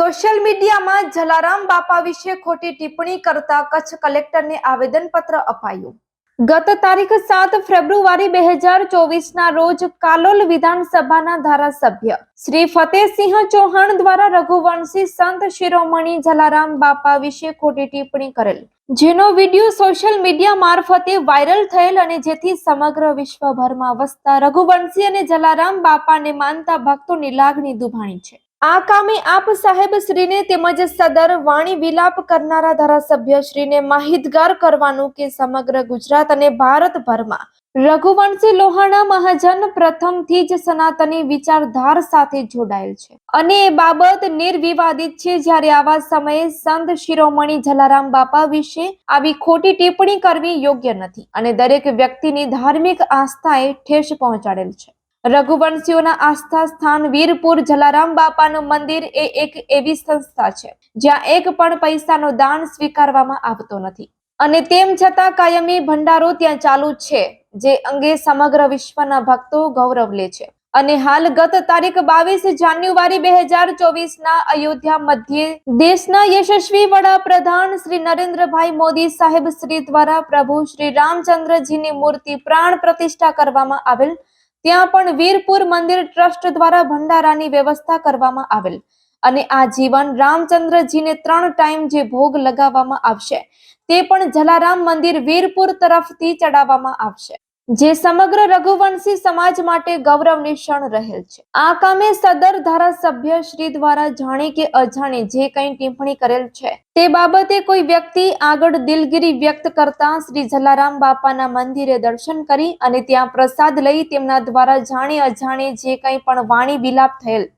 Social મીડિયામાં જલારામ બાપા વિશે ખોટી ટિપ્પણી કરતા કચ્છ કલેક્ટરને આવેદનપત્ર અપાયું. ગત તારીખ સાત ફેબ્રુઆરી બે હજાર ચોવીસના રોજ કાલોલ વિધાનસભાના ધારાસભ્ય શ્રી ફતેહસિંહ ચૌહાણ દ્વારા રઘુવંશી સંત શિરોમણી જલારામ બાપા વિશે ખોટી ટિપ્પણી કરેલ, જેનો વીડિયો સોશિયલ મીડિયા મારફતે વાયરલ થયેલ અને જેથી સમગ્ર વિશ્વભરમાં વસતા રઘુવંશી અને જલારામ બાપાને માનતા ભક્તોની લાગણી દુભાણી છે. આ કામે આપ સાહેબ શ્રીને તેમજ સદર વાણી વિલાપ કરનારા ધારાસભ્ય શ્રીને માહિતગાર કરવાનું કે સમગ્ર ગુજરાત અને ભારતભરમાં રઘુવંશી લોહાણા મહાજન પ્રથમથી જ સનાતની વિચારધાર સાથે જોડાયેલ છે. અને એ બાબત નિર્વિવાદિત છે જ્યારે આવા સમયે સંત શિરોમણી જલારામ બાપા વિશે આવી ખોટી ટિપ્પણી કરવી યોગ્ય નથી અને દરેક વ્યક્તિની ધાર્મિક આસ્થાએ ઠેસ પહોંચાડેલ છે. રઘુવંશીઓના આસ્થા સ્થાન વીરપુર જલારામ બાપાનું મંદિર એ એક એવી સંસ્થા છે, જ્યાં એક પણ પૈસાનો દાન સ્વીકારવામાં આવતો નથી. અને તેમ છતાં કાયમી ભંડારો ત્યાં ચાલુ છે, જે અંગે સમગ્ર વિશ્વના ભક્તો ગૌરવ લે છે. અને હાલ ગત તારીખ બાવીસ જાન્યુઆરી બે હજાર ચોવીસ ના અયોધ્યા મધ્યે દેશના યશસ્વી વડાપ્રધાન શ્રી નરેન્દ્રભાઈ મોદી સાહેબ શ્રી દ્વારા પ્રભુ શ્રી રામચંદ્રજીની મૂર્તિ પ્રાણ પ્રતિષ્ઠા કરવામાં આવેલ ત્યાં પણ વીરપુર મંદિર ટ્રસ્ટ દ્વારા ભંડારાની વ્યવસ્થા કરવામાં આવેલ. અને આ જીવન રામચંદ્રજીને ત્રણ ટાઈમ જે ભોગ લગાવવામાં આવશે, તે પણ જલારામ મંદિર વીરપુર તરફથી ચડાવવામાં આવશે. જે સમગ્ર રઘુવંશી સમાજ માટે ગૌરવની ક્ષણ રહેલ છે. આ કામે સદર ધારાસભ્ય શ્રી દ્વારા જાણે કે અજાણે જે કંઈ ટિપ્પણી કરેલ છે તે બાબતે કોઈ વ્યક્તિ આગળ દિલગીરી વ્યક્ત કરતા શ્રી જલારામ બાપાના મંદિરે દર્શન કરી અને ત્યાં પ્રસાદ લઈ તેમના દ્વારા જાણે અજાણે જે કંઈ પણ વાણી વિલાપ થયેલ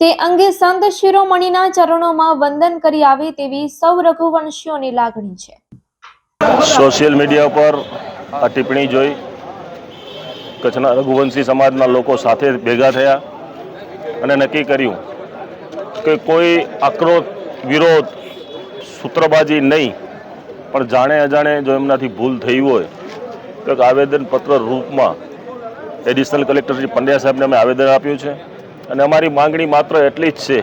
તે અંગે સંત શિરોમણીના ચરણોમાં વંદન કરી આવે તેવી સૌ રઘુવંશીઓની લાગણી છે. સોશિયલ મીડિયા પર આ ટિપ્પણી જોઈ. કચ્છના રઘુવંશી સમાજના લોકો સાથે ભેગા થયા અને નક્કી કર્યું કે કોઈ આક્રોશ વિરોધ, સૂત્રબાજી નહીં, પણ જાણે અજાણે જો એમનાથી ભૂલ થઈ હોય, તો આવેદનપત્ર રૂપમાં એડિશનલ કલેક્ટર શ્રી પંડ્યા સાહેબને અમે આવેદન આપ્યું છે. અને અમારી માંગણી માત્ર એટલી જ છે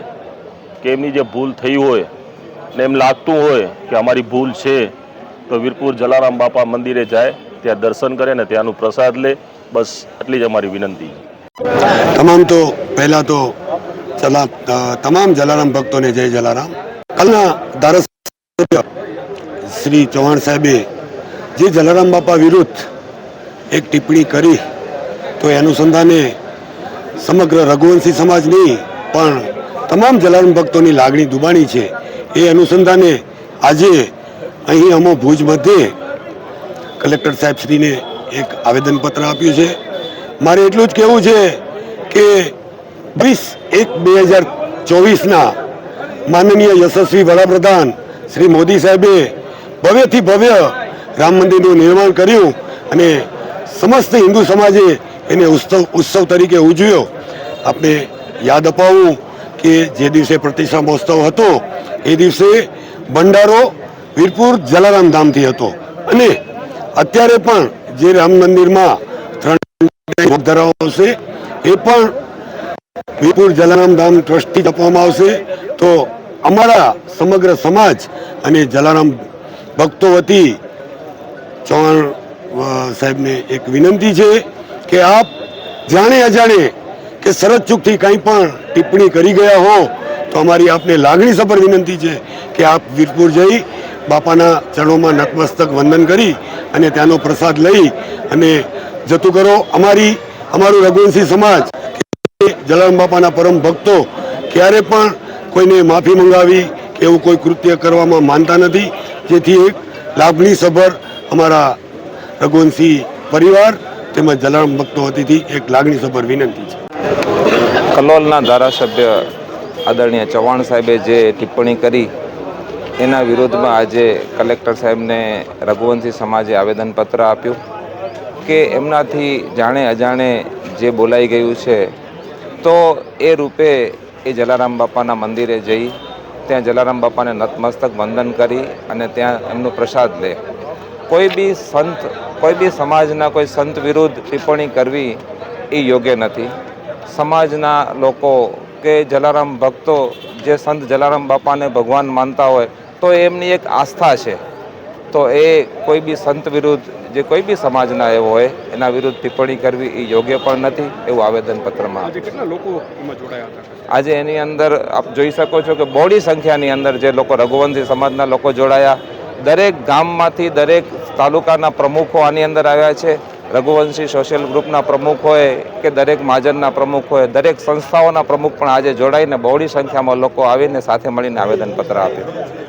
કે એમની જે ભૂલ થઈ હોય ને એમ લાગતું હોય કે અમારી ભૂલ છે, તો વીરપુર જલારામ બાપા મંદિરે જાય, ત્યાં દર્શન કરે ને ત્યાંનું પ્રસાદ લે. બસ એટલી જ અમારી વિનંતી. તમામ તો પહેલા તો તમામ જલારામ ભક્તોને જય જલારામ. કાલના ધારાસભ્ય શ્રી ચૌહાણ સાહેબે જે જલારામ બાપા વિરુદ્ધ એક ટિપ્પણી કરી, તો એ અનુસંધાને સમગ્ર રઘુવંશી સમાજ નહીં પણ તમામ જલારામ ભક્તોની લાગણી દુબાણી છે. એ અનુસંધાને આજે અહીં અમો ભુજ મધ્યે કલેક્ટર સાહેબશ્રીને એક આવેદનપત્ર આપ્યું છે. મારે એટલું જ કહેવું છે કે વીસ એક બે હજાર ચોવીસના માનનીય યશસ્વી વડાપ્રધાન શ્રી મોદી સાહેબે ભવ્યથી ભવ્ય રામ મંદિરનું નિર્માણ કર્યું અને સમસ્ત હિન્દુ સમાજે એને ઉત્સવ ઉત્સવ તરીકે ઉજવ્યો. આપણે યાદ અપાવું કે જે દિવસે પ્રતિષ્ઠા મહોત્સવ હતો, એ દિવસે ભંડારો વીરપુર જલારામ ધામથી હતો. અને અત્યારે પણ જે રામ મંદિરમાં ત્રણ ધરાવવામાં આવશે, એ પણ વીરપુર જલારામ ધામ ટ્રસ્ટથી આપવામાં આવશે. તો અમારા સમગ્ર સમાજ અને જલારામ ભક્તો વતી ચૌહાણ સાહેબને એક વિનંતી છે કે આપ જાણે અજાણે કે શરત ચૂકથી કંઈ પણ ટિપ્પણી કરી ગયા હો, તો અમારી આપને લાગણીસભર વિનંતી છે કે આપ વીરપુર જઈ બાપાના ચરણોમાં નતમસ્તક વંદન કરી અને ત્યાંનો પ્રસાદ લઈ અને જતું કરો અમારી, અમારું રઘુવંશી સમાજ. જલારામ બાપાના પરમ ભક્તો ક્યારે પણ કોઈને માફી મંગાવી કે એવું કોઈ કૃત્ય કરવામાં માનતા નથી. જેથી એક લાગણીસભર અમારા રઘુવંશી પરિવાર તેમજ જલારામ ભક્તો વતીથી એક લાગણીસભર વિનંતી છે. કલોલના ધારાસભ્ય આદરણીય ચૌહાણ સાહેબે જે ટિપ્પણી કરી એના વિરોધમાં આજે કલેક્ટર સાહેબને રઘુવંશી સમાજે આવેદનપત્ર આપ્યું કે એમનાથી જાણે અજાણે જે બોલાઈ ગયું છે, તો એ રૂપે એ જલારામ બાપાના મંદિરે જઈ, ત્યાં જલારામ બાપાને નતમસ્તક વંદન કરી અને ત્યાં એમનો પ્રસાદ લે. કોઈ બી સંત, કોઈ બી સમાજના કોઈ સંત વિરુદ્ધ ટિપ્પણી કરવી એ યોગ્ય નથી. સમાજના લોકો કે જલારામ ભક્તો, જે સંત જલારામ બાપાને ભગવાન માનતા હોય તો એમની એક આસ્થા છે. તો એ કોઈ બી સંત વિરુદ્ધ જે કોઈ બી સમાજના એવો હોય એના વિરુદ્ધ ટિપ્પણી કરવી એ યોગ્ય પણ નથી એવું આવેદનપત્રમાં લોકો જોડાયા આજે એની અંદર આપ જોઈ શકો છો કે બોડી સંખ્યાની અંદર જે લોકો રઘુવંશી સમાજના લોકો જોડાયા. દરેક ગામમાંથી દરેક તાલુકાના પ્રમુખો આની અંદર આવ્યા છે. રઘુવંશી સોશિયલ ગ્રુપના પ્રમુખ હોય કે દરેક મહાજનના પ્રમુખ હોય દરેક સંસ્થાઓના પ્રમુખ પણ આજે જોડાઈને બહોળી સંખ્યામાં લોકો આવીને સાથે મળીને આવેદનપત્ર આપ્યું.